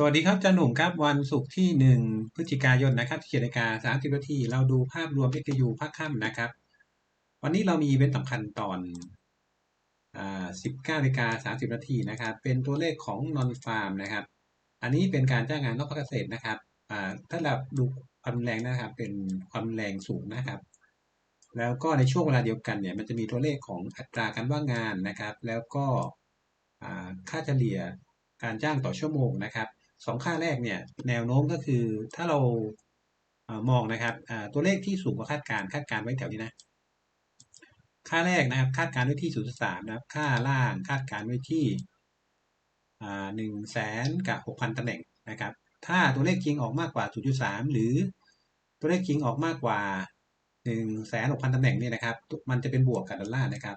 สวัสดีครับจันหนุ่มครับวันศุกร์ที่หนึ่งพฤศจิกายนนะครับที่เจ็ดนาฬิกาสามสิบนาทีเราดูภาพรวม XU ภาคค่ำนะครับ วันนี้เรามีอีเวนต์สำคัญตอนอ่าสิบเก้านาฬิกาสามสิบนาทีนะครับ เป็นตัวเลขของนอนฟาร์มนะครับ อันนี้เป็นการจ้างงานนอกภาคเกษตรนะครับอ่าถ้าเราดูความแรงนะครับ เป็นความแรงสูงนะครับ แล้วก็ในช่วงเวลาเดียวกันเนี่ยมันจะมีตัวเลขของอัตราการว่างงานนะครับ แล้วก็ค่าเฉลี่ยการจ้างต่อชั่วโมงนะครับ สองค่าแรกเนี่ยแนวโน้มก็คือถ้าเรามองนะครับตัวเลขที่สูงกว่าคาดการคาดการไว้แถวนี้นะค่าแรกนะครับคาดการไว้ที่0.3นะครับค่าล่างคาดการไว้ที่หนึ่งแสนกับหกพันตำแหน่งนะครับถ้าตัวเลขจริงออกมากกว่า 0.3 หรือตัวเลขจริงออกมากกว่าหนึ่งแสนหกพันตำแหน่งเนี่ยนะครับ มันจะเป็นบวกกับดอลลาร์นะครับ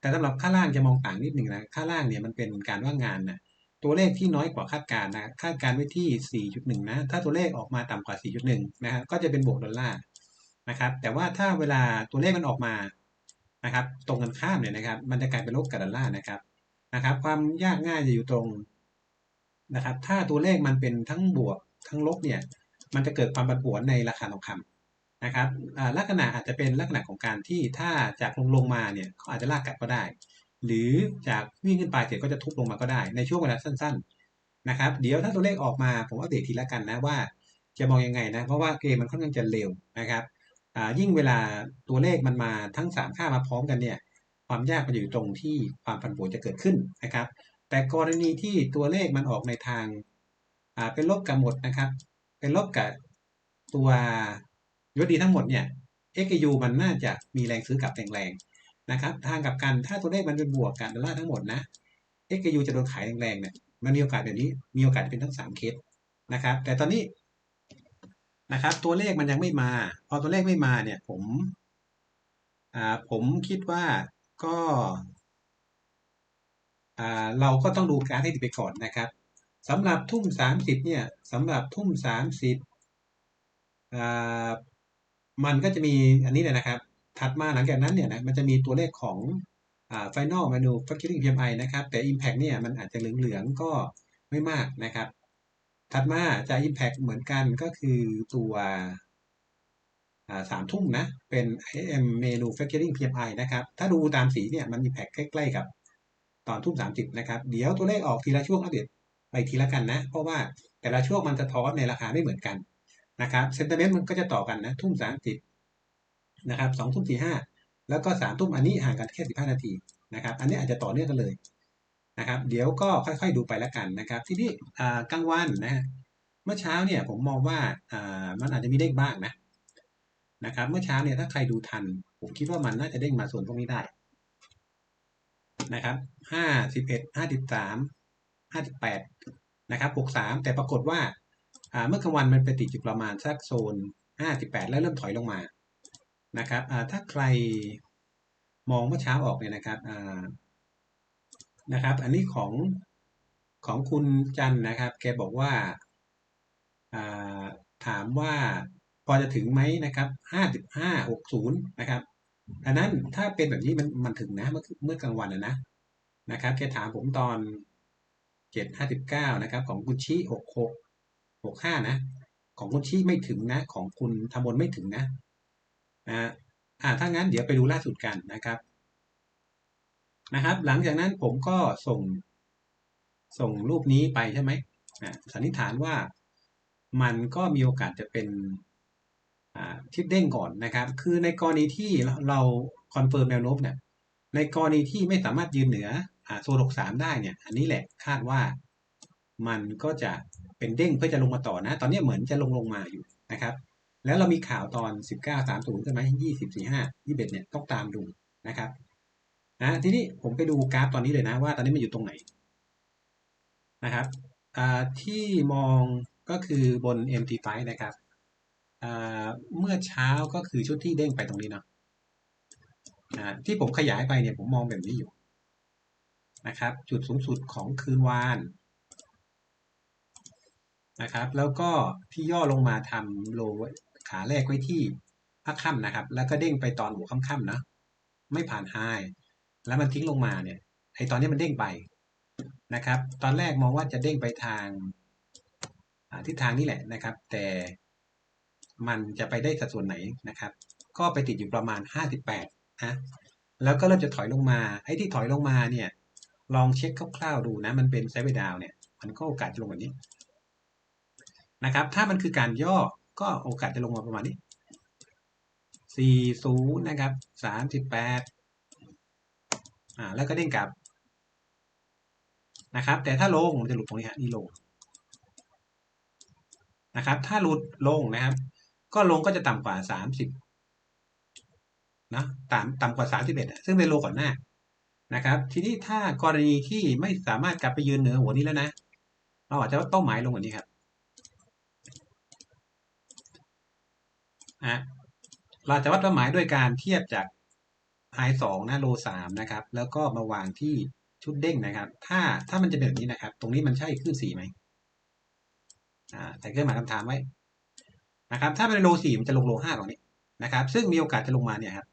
แต่สำหรับค่าล่างจะมองต่างนิดหนึ่งนะ ค่าล่างเนี่ยมันเป็นการว่างงานนะ ตัวเลขที่น้อยกว่าคาดการณ์นะคาดการณ์ไว้ที่ 4.1 นะ ถ้าตัวเลขออกมาต่ำกว่า 4.1 นะครับก็จะเป็นบวกดอลลาร์นะครับ แต่ว่าถ้าเวลาตัวเลขมันออกมานะครับ ตรงกันข้ามเนี่ยนะครับ มันจะกลายเป็นลบกับดอลลาร์นะครับนะครับ ความยากง่ายจะอยู่ตรงนะครับ ถ้าตัวเลขมันเป็นทั้งบวกทั้งลบเนี่ย มันจะเกิดความผันผวนในราคาทองคำนะครับลักษณะอาจจะเป็นลักษณะของการที่ถ้าจากลงลงมาเนี่ยเขาอาจจะลากกลับก็ได้ หรือจากวิ่งขึ้นไปเสร็จก็จะทุบลงมาก็ได้ ในช่วงเวลาสั้น ๆนะครับ เดี๋ยวถ้าตัวเลขออกมาผมอัปเดตทีละกันนะว่า จะมองยังไงนะ เพราะว่าเกมมันค่อนข้างจะเร็วนะครับยิ่งเวลาตัวเลขมันมาทั้ง 3 ค่ามาพร้อมกันเนี่ยความยากมันอยู่ตรงที่ความผันผวนจะเกิดขึ้นนะครับ แต่กรณีที่ตัวเลขมันออกในทางเป็นลบกับหมดนะครับ เป็นลบกับตัวยศดีทั้งหมดเนี่ย XU มันน่าจะมีแรงซื้อกลับแรงๆ นะครับทางกับกันถ้าตัวเลขมันเป็นบวกกับดอลลาร์ทั้งหมดนะ XU จะโดนขายแรงๆเนี่ยมันมีโอกาสแบบนี้มีโอกาสเป็นทั้งสามเคสนะครับ แต่ตอนนี้นะครับ ตัวเลขมันยังไม่มา พอตัวเลขไม่มาเนี่ยผมอ่าผมคิดว่าก็อ่าเราก็ต้องดูการให้ดีไปก่อนนะครับสำหรับทุ่มสามสิบเนี่ยสำหรับทุ่มสามสิบอ่ามันก็จะมีอันนี้เลยนะครับ ถัดมาหลังจากนั้นเนี่ยนะมันจะมีตัวเลขของอ่า final manufacturing PMI นะครับ แต่ impact เนี่ยมันอาจจะเหลืองๆก็ไม่มากนะครับ ถัดมาจะ impact เหมือนกันก็คือตัวอ่าสามทุ่มนะ เป็น IM manufacturing PMI นะครับ ถ้าดูตามสีเนี่ยมัน impact ใกล้ๆกับตอนทุ่มสามสิบนะครับ เดี๋ยวตัวเลขออกทีละช่วงอัปเดตไปทีละกันนะ เพราะว่าแต่ละช่วงมันจะท้อนในราคาไม่เหมือนกันนะครับ sentiment มันก็จะต่อกันนะทุ่มสามสิบ นะครับสองทุ่มสี่ห้าแล้วก็สามทุ่มอันนี้ห่างกันแค่สิบห้านาทีนะครับ อันนี้อาจจะต่อเนื่องกันเลยนะครับ เดี๋ยวก็ค่อยๆดูไปแล้วกันนะครับ ที่นี่กลางวันนะฮะเมื่อเช้าเนี่ยผมมองว่ามันอาจจะมีเด้งบ้างนะนะครับ เมื่อเช้าเนี่ยถ้าใครดูทัน ผมคิดว่ามันน่าจะเด้งมาส่วนพวกนี้ได้นะครับห้าสิบเอ็ดห้าสิบสามห้าสิบแปดนะครับหกสามแต่ปรากฏว่าอ่าเมื่อกลางวันมันไปติดอยู่ประมาณสักโซนห้าสิบแปดแล้วเริ่มถอยลงมา นะครับถ้าใครมองเมื่อเช้าออกเนี่ยนะครับนะครับ อันนี้ของของคุณจันนะครับ แกบอกว่าถามว่าพอจะถึงไหมนะครับห้าสิบห้าหกศูนย์นะครับอันนั้นถ้าเป็นแบบนี้มันมันถึงนะเมื่อเมื่อกลางวันนะนะครับแกถามผมตอนเจ็ดห้าสิบเก้านะครับ ของคุณชิหกหกหกห้านะ ของคุณชิไม่ถึงนะ ของคุณธมนไม่ถึงนะ นะอ่าถ้างั้นเดี๋ยวไปดูล่าสุดกันนะครับนะครับ หลังจากนั้นผมก็ส่งส่งรูปนี้ไปใช่ไหมอ่าสันนิษฐานว่ามันก็มีโอกาสจะเป็นทิศเด้งก่อนนะครับ คือในกรณีที่เราคอนเฟิร์มแนวโน้มเนี่ย ในกรณีที่ไม่สามารถยืนเหนือโซนหกสามได้เนี่ย อันนี้แหละคาดว่ามันก็จะเป็นเด้งเพื่อจะลงมาต่อนะ ตอนนี้เหมือนจะลงลงมาอยู่นะครับ แล้วเรามีข่าวตอนสิบเก้าสามศูนใช่ไหมยี่สิบสี่ห้ายี่สิบเนี่ยต้องตามดูนะครับนะทีนี้ผมไปดูกราฟตอนนี้เลยนะว่าตอนนี้มันอยู่ตรงไหนนะครับที่มองก็คือบน MT5 นะครับเมื่อเช้าก็คือชุดที่เด้งไปตรงนี้เนาะที่ผมขยายไปเนี่ยผมมองแบบนี้อยู่นะครับ จุดสูงสุดของคืนวานนะครับ แล้วก็ที่ย่อลงมาทำโล ขาแรกไว้ที่พักค่ำนะครับ แล้วก็เด้งไปตอนหัวค่ำๆนะไม่ผ่านไฮแล้วมันทิ้งลงมาเนี่ยไอตอนนี้มันเด้งไปนะครับ ตอนแรกมองว่าจะเด้งไปทางทิศทางนี้แหละนะครับ แต่มันจะไปได้สัดส่วนไหนนะครับ ก็ไปติดอยู่ประมาณ 58นะแล้วก็เริ่มจะถอยลงมาไอ้ที่ถอยลงมาเนี่ย ลองเช็คคร่าวๆดูนะ มันเป็นไซด์เวดาวเนี่ย มันก็โอกาสจะลงแบบนี้นะครับ ถ้ามันคือการย่อ ก็โอกาสจะลงมาประมาณนี้ 40 นะครับ 38 อ่า แล้วก็เด้งกลับ นะครับ แต่ถ้าลงมันจะหลุดตรงนี้ฮะนี่ลง นะครับ ถ้าหลุดลงนะครับ ก็ลงก็จะต่ำกว่า 30 นะ ต่ำต่ำกว่า 31 ซึ่งเป็นโลก่อนหน้า นะครับ ทีนี้ถ้ากรณีที่ไม่สามารถกลับไปยืนเหนือหัวนี้แล้วนะ เราอาจจะว่าเป้าหมายลงกว่านี้ครับ อะเราจะวัดเป้าหมายด้วยการเทียบจากไฮสองนะโลสามนะครับ แล้วก็มาวางที่ชุดเด้งนะครับ ถ้าถ้ามันจะเป็นแบบนี้นะครับ ตรงนี้มันใช่ขึ้นสี่ไหมอ่าแต่เครื่องหมายคำถามไว้นะครับ ถ้าเป็นโลสี่มันจะลงโลห้าตรงนี้นะครับ ซึ่งมีโอกาสจะลงมาเนี่ยครับ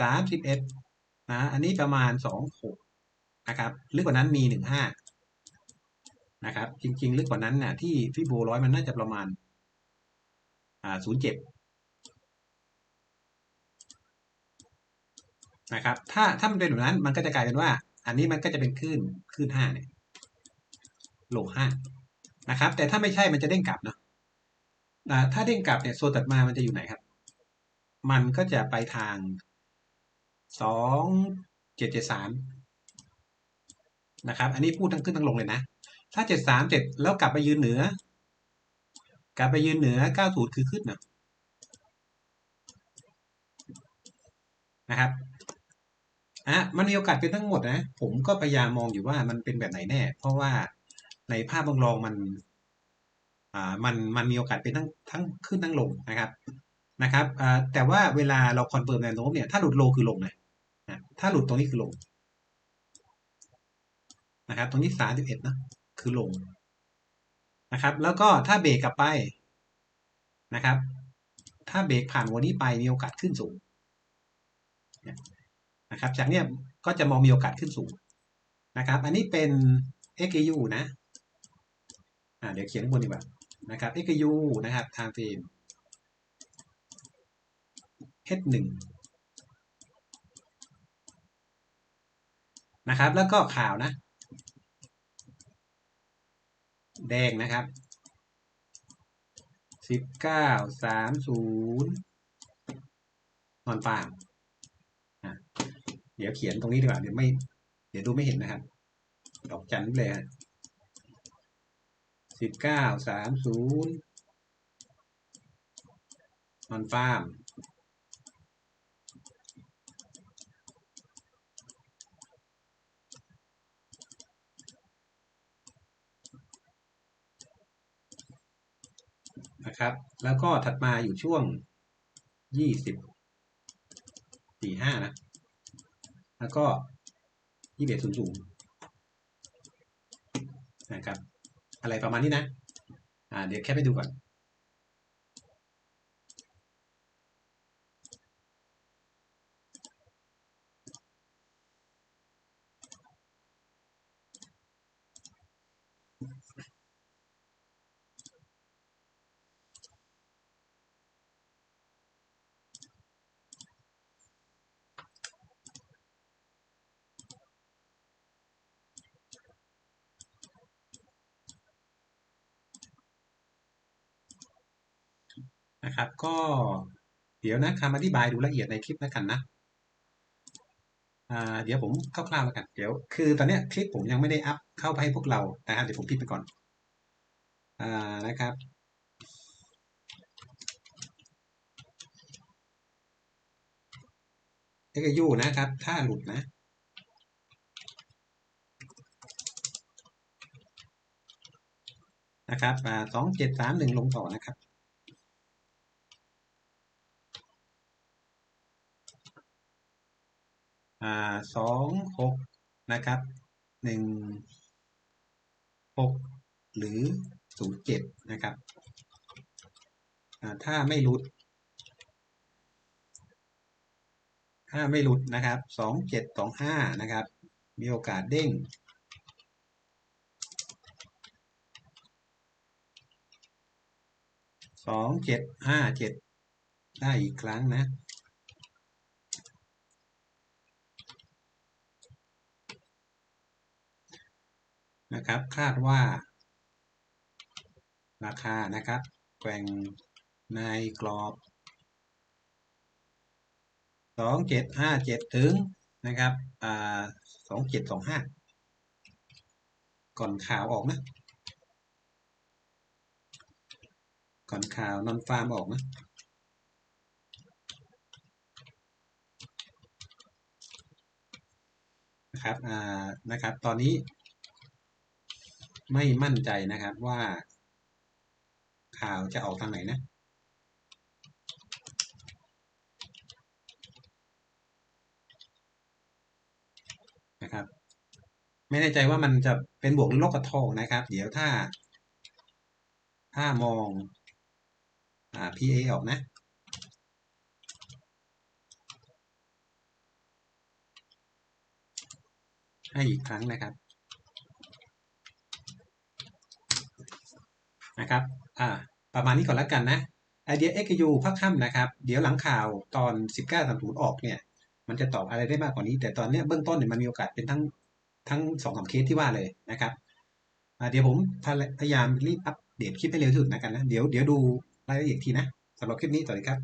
สามสิบเอ็ดนะอันนี้ประมาณสองหกนะครับ ลึกกว่านั้นมีหนึ่งห้านะครับ จริง ๆ ลึกกว่านั้นน่ะที่ฟิโบร้อยมันน่าจะประมาณ อ่าศูนย์เจ็ดนะครับ ถ้าถ้ามันเป็นแบบนั้นมันก็จะกลายเป็นว่า อันนี้มันก็จะเป็นคลื่นคลื่นห้าเนี่ยโลห้านะครับ แต่ถ้าไม่ใช่มันจะเด้งกลับเนาะถ้าเด้งกลับเนี่ยโซนตัดมามันจะอยู่ไหนครับ มันก็จะไปทางสองเจ็ดเจ็ดสามนะครับ อันนี้พูดทั้งขึ้นทั้งลงเลยนะ ถ้าเจ็ดสามเจ็ดแล้วกลับไปยืนเหนือ กลับไปยืนเหนือเก้าสูตรคือขึ้นนะนะครับอะมันมีโอกาสเป็นทั้งหมดนะ ผมก็พยายามมองอยู่ว่ามันเป็นแบบไหนแน่ เพราะว่าในภาพบางรองมันอ่ามันมันมีโอกาสเป็นทั้งทั้งขึ้นทั้งลงนะครับนะครับอ่าแต่ว่าเวลาเราคอนเฟิร์มแนวโน้มเนี่ยถ้าหลุดโลคือลงนะถ้าหลุดตรงนี้คือลงนะครับตรงนี้สามสิบเอ็ดนะคือลง นะครับ แล้วก็ถ้าเบรกกลับไปนะครับ ถ้าเบรกผ่านวันนี้ไปมีโอกาสขึ้นสูงนะครับ จากเนี้ยก็จะมองมีโอกาสขึ้นสูงนะครับ อันนี้เป็น XU นะอ่าเดี๋ยวเขียนข้างบนดีกว่านะครับ XU นะครับทางเฟรม H1 นะครับ แล้วก็ข่าวนะ แดงนะครับสิบเก้าสามศูนย์นอนฟามเดี๋ยวเขียนตรงนี้ดีกว่าเดี๋ยวไม่ เดี๋ยวดูไม่เห็นนะครับ ดอกจันเลยฮะสิบเก้าสามศูนย์นอนฟาร์ม นะครับ แล้วก็ถัดมาอยู่ช่วงยี่สิบสี่ห้านะ แล้วก็ยี่สิบเอ็ดศูนย์ศูนย์นะครับ อะไรประมาณนี้นะ อ่า เดี๋ยวแค่ไปดูก่อน นะครับ ก็เดี๋ยวนะคำอธิบายดูละเอียดในคลิปแล้วกันนะเดี๋ยวผมคร่าวๆแล้วกัน เดี๋ยว คือตอนนี้คลิปผมยังไม่ได้อัพเข้าไปให้พวกเรานะครับ เดี๋ยวผมพิมพ์ไปก่อนอนะครับเอกยูนะครับ ถ้าหลุดนะ นะครับสองเจ็ดสามหนึ่งลงต่อนะครับอ่า สองหกนะครับหนึ่งหกหรือศูนย์เจ็ดนะครับถ้าไม่หลุด ถ้าไม่หลุดนะครับสองเจ็ดสองห้านะครับ มีโอกาสเด้งสองเจ็ดห้าเจ็ดได้อีกครั้งนะ นะครับ คาดว่า ราคานะครับแกว่งในกรอบสองเจ็ดห้าเจ็ดถึงนะครับอ่าสองเจ็ดสองห้าก่อนข่าวออกนะ ก่อนข่าวนอนฟาร์มออกนะนะครับ อ่า นะครับ ตอนนี้ ไม่มั่นใจนะครับว่า ข่าวจะออกทางไหนนะนะครับ ไม่แน่ใจว่ามันจะเป็นบวกหรือลบกับทองนะครับ เดี๋ยวถ้า ถ้ามองอ่า PA ออกนะให้อีกครั้งนะครับ นะครับอ่าประมาณนี้ก่อนแล้วกันนะไอเดีย XU พักค่ำนะครับ เดี๋ยวหลังข่าวตอน 19 30ออกเนี่ย มันจะตอบอะไรได้มากกว่านี้ แต่ตอนเนี้ยเบื้องต้นเนี่ยมันมีโอกาสเป็นทั้งทั้งสองสามเคสที่ว่าเลยนะครับอ่าเดี๋ยวผมพยายามรีบอัปเดตคลิปให้เร็วที่สุดนะกันนะ เดี๋ยวเดี๋ยวดูรายละเอียดทีนะสำหรับคลิปนี้สวัสดีครับ